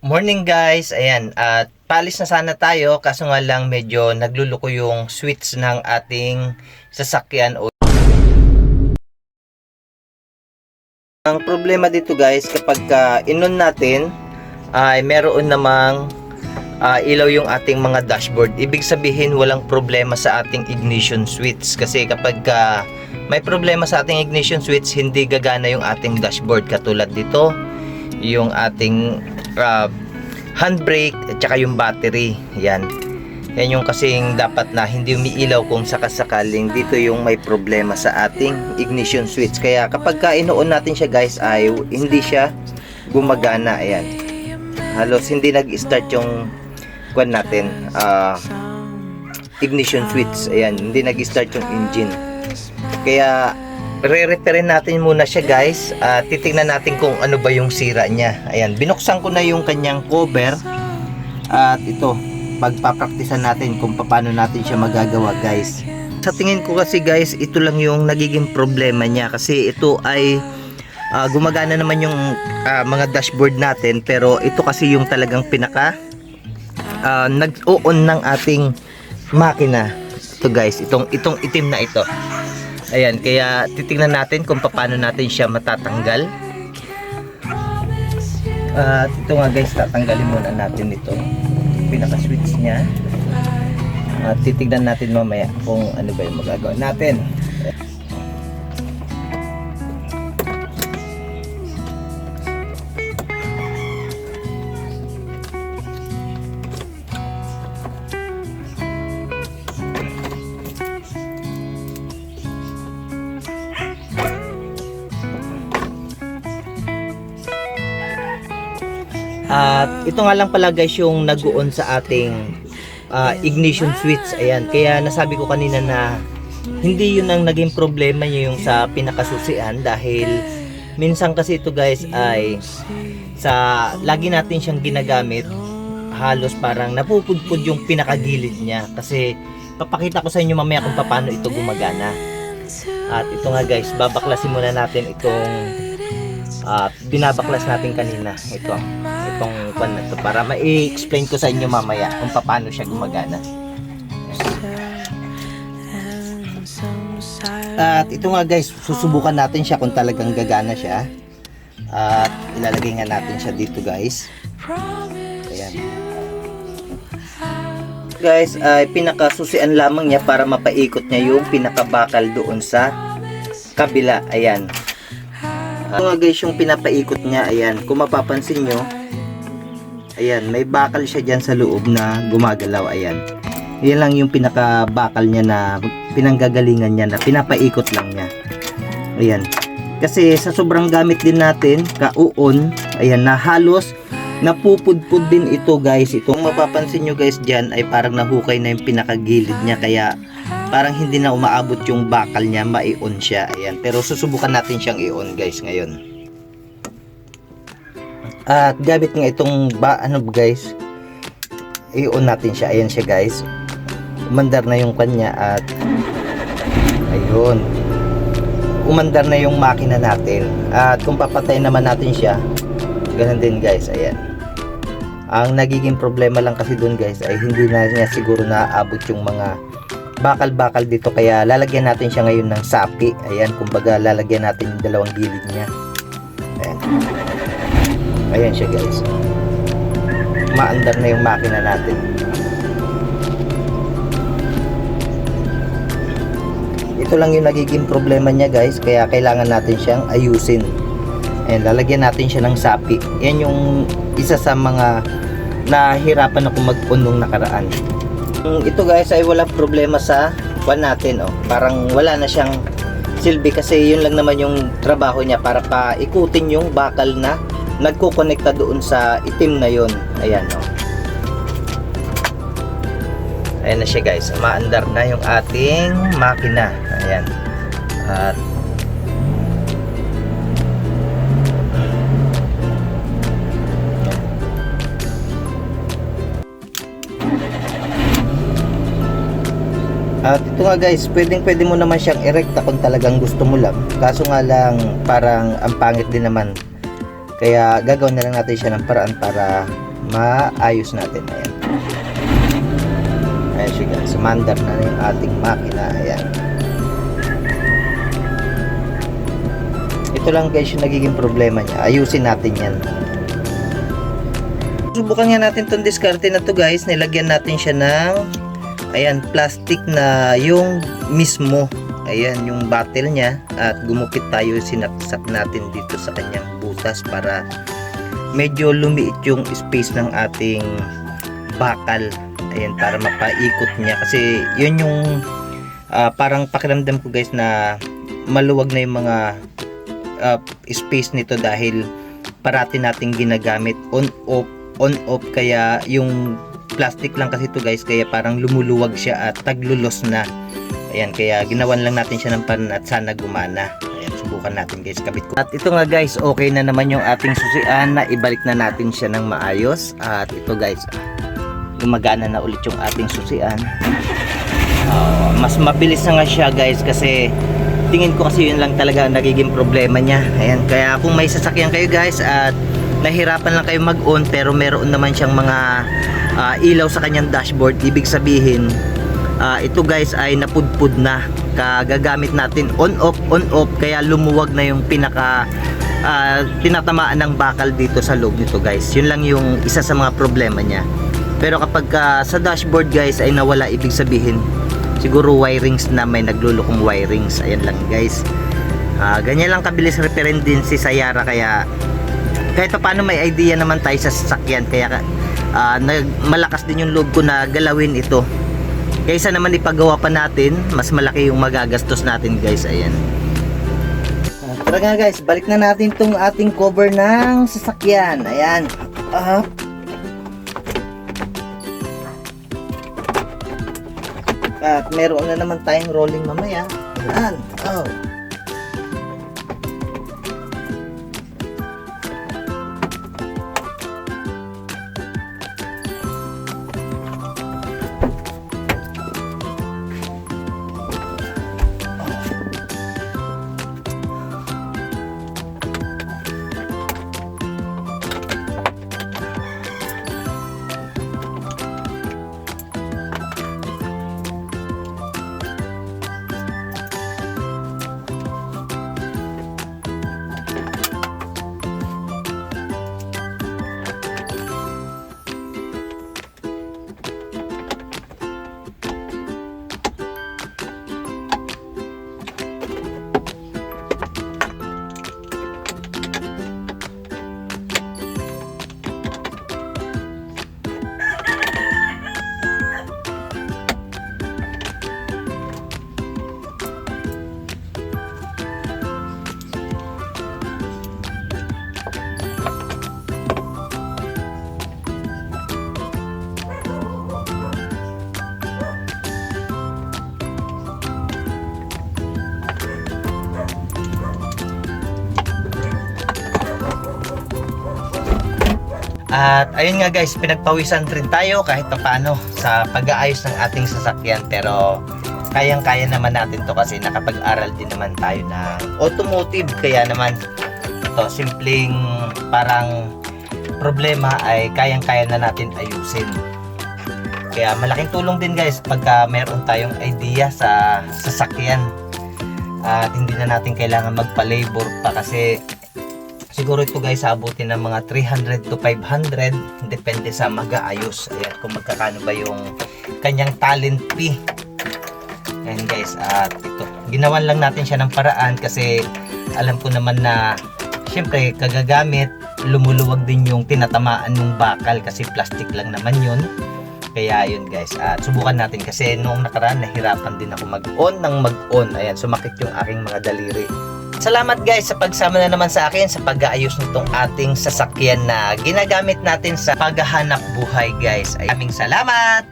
Morning guys, ayan, at palis na sana tayo kaso nga lang medyo nagluluko yung switch ng ating sasakyan o Ang problema dito guys, kapag ka inon natin ay meron namang ah, ilaw yung ating mga dashboard. Ibig sabihin walang problema sa ating ignition switch. Kasi kapag ka may problema sa ating ignition switch, hindi gagana yung ating dashboard. Katulad dito yung ating uh, handbrake at saka yung battery. Yan. Yan yung kasing dapat na hindi umiilaw kung sakasakaling dito yung may problema sa ating ignition switch. Kaya kapag ka natin siya guys ay hindi siya gumagana. Ayan. Halos hindi nag-start yung kwan natin ah, ignition switch. Ayan hindi nag-start yung engine. Kaya re-repairin natin muna siya guys. At titingnan natin kung ano ba yung sira niya. Ayan binuksan ko na yung kanyang cover. At ito pagpapraktisan natin kung paano natin siya magagawa guys. Sa tingin ko kasi guys ito lang yung nagiging problema niya. Kasi ito ay ah, gumagana naman yung ah, mga dashboard natin. Pero ito kasi yung talagang pinaka ah, nag-on ng ating makina. Ito guys itong itong itim na ito Ayan, kaya titingnan natin kung paano natin siya matatanggal. At ito nga guys, tatanggalin muna natin ito. Pinaka-switch niya. At titignan natin mamaya kung ano ba yung magagawa natin. At ito nga lang pala guys yung nag-on sa ating ah, ignition switch. Ayan, kaya nasabi ko kanina na hindi yun ang naging problema niya yung sa pinakasusian dahil minsan kasi ito guys ay sa lagi natin siyang ginagamit halos parang napupudpud yung pinakagilid niya kasi papakita ko sa inyo mamaya kung paano ito gumagana. At ito nga guys, babaklasin muna natin itong at binabaklas natin kanina ito itong kwan na to para ma-explain ko sa inyo mamaya kung paano siya gumagana. At ito nga guys susubukan natin siya kung talagang gagana siya. At ilalagay nga natin siya dito guys. Ayan. Guys ay pinakasusian lamang niya para mapaikot niya yung pinakabakal doon sa kabila. Ayan. Ito nga guys yung pinapaikot niya, ayan, kung mapapansin nyo, ayan, may bakal siya dyan sa loob na gumagalaw, ayan. Yan lang yung pinaka-bakal niya na pinanggagalingan niya na pinapaikot lang niya. Ayan. Kasi sa sobrang gamit din natin, kauon, ayan, na halos napupudpud din ito guys. Ito, kung mapapansin nyo guys dyan, ay parang nahukay na yung pinakagilid niya, kaya parang hindi na umaabot yung bakal niya, mai-on siya. Ayan. Pero susubukan natin siyang i-on guys ngayon. At gamit nga itong ba ano guys, i-on natin siya. Ayan siya guys. Umandar na yung kanya at ayun. Umandar na yung makina natin. At kung papatay naman natin siya, ganun din guys. Ayan. Ang nagiging problema lang kasi doon guys ay hindi na niya siguro naaabot yung mga bakal-bakal dito kaya lalagyan natin siya ngayon ng sapi ayan kumbaga lalagyan natin yung dalawang gilid niya ayan ayan siya guys. Maandar na yung makina natin. Ito lang yung nagiging problema niya guys. Kaya kailangan natin siyang ayusin. Ayan lalagyan natin siya ng sapi. Yan yung isa sa mga nahirapan ako mag-on nung nakaraan. Mm, ito guys ay wala problema sa kwan natin oh. Parang wala na siyang silbi kasi yun lang naman yung trabaho niya para paikutin yung bakal na nagkukonekta doon sa itim na yun. Ayan oh. Ayan na siya guys. Maandar na yung ating makina. Ayan. At At ito nga guys, pwedeng pwede mo naman siyang erekta kung talagang gusto mo lang. Kaso nga lang, parang ang pangit din naman. Kaya gagawin na lang natin siya ng paraan para maayos natin. Ayan. Ayan siya guys. Sumandar na yung ating makina. Ayan. Ito lang guys yung nagiging problema niya. Ayusin natin yan. Subukan nga natin tong diskarte na to guys. Nilagyan natin siya ng ayan, plastic na yung mismo. Ayan, yung battle niya. At gumupit tayo, sinaksak natin dito sa kanyang butas para medyo lumiit yung space ng ating bakal. Ayan, para mapaikot niya. Kasi yun yung ah, parang pakiramdam ko guys na maluwag na yung mga ah, space nito dahil parati nating ginagamit on off on off kaya yung plastic lang kasi ito guys kaya parang lumuluwag siya at taglulos na ayan kaya ginawan lang natin siya ng pan at sana gumana. Ayan subukan natin guys kabit ko. At ito nga guys okay na naman yung ating susian na ibalik na natin siya ng maayos. At ito guys gumagana na ulit yung ating susian. Ah, mas mabilis na nga siya guys kasi tingin ko kasi yun lang talaga ang nagiging problema niya. Ayan kaya kung may sasakyan kayo guys at nahirapan lang kayo mag-on pero meron naman siyang mga ah, ilaw sa kanyang dashboard ibig sabihin ah, ito guys ay napudpud na. Kagagamit natin on off on off. Kaya lumuwag na yung pinaka ah, tinatamaan ng bakal dito sa loob nito guys. Yun lang yung isa sa mga problema niya. Pero kapag ah, sa dashboard guys ay nawala ibig sabihin siguro wirings na may naglulukong wirings. Ayan lang guys. Ah, ganyan lang kabilis referent din si Sayara. Kaya kahit pa paano may idea naman tayo sa sasakyan. Kaya ah, nag, malakas din yung loob ko na galawin ito kaysa naman ipagawa pa natin mas malaki yung magagastos natin guys. Ayan. Ah, tara nga guys. Balik na natin tong ating cover ng sasakyan. Ayan. Up at meron na naman tayong rolling mamaya. Ayan. Oh At ayun nga guys, pinagpawisan rin tayo kahit pa paano sa pag-aayos ng ating sasakyan. Pero kayang-kaya naman natin to kasi nakapag-aral din naman tayo ng automotive. Kaya naman ito simpleng parang problema ay kayang-kaya na natin ayusin. Kaya malaking tulong din guys pagka meron tayong idea sa sasakyan. At hindi na natin kailangan magpa-labor pa kasi siguro ito guys abutin ng mga 300 to 500 depende sa mag-aayos. Ayan kung magkakano ba yung kanyang talent fee. Ayan guys at ito. Ginawan lang natin siya ng paraan kasi alam ko naman na syempre kagagamit lumuluwag din yung tinatamaan ng bakal kasi plastic lang naman yun. Kaya yun guys at subukan natin kasi noong nakaraan nahirapan din ako mag-on ng mag-on. Ayan sumakit yung aking mga daliri Salamat guys sa pagsama na naman sa akin sa pag-aayos nitong ating sasakyan na ginagamit natin sa paghahanap buhay guys. Ay, aming salamat!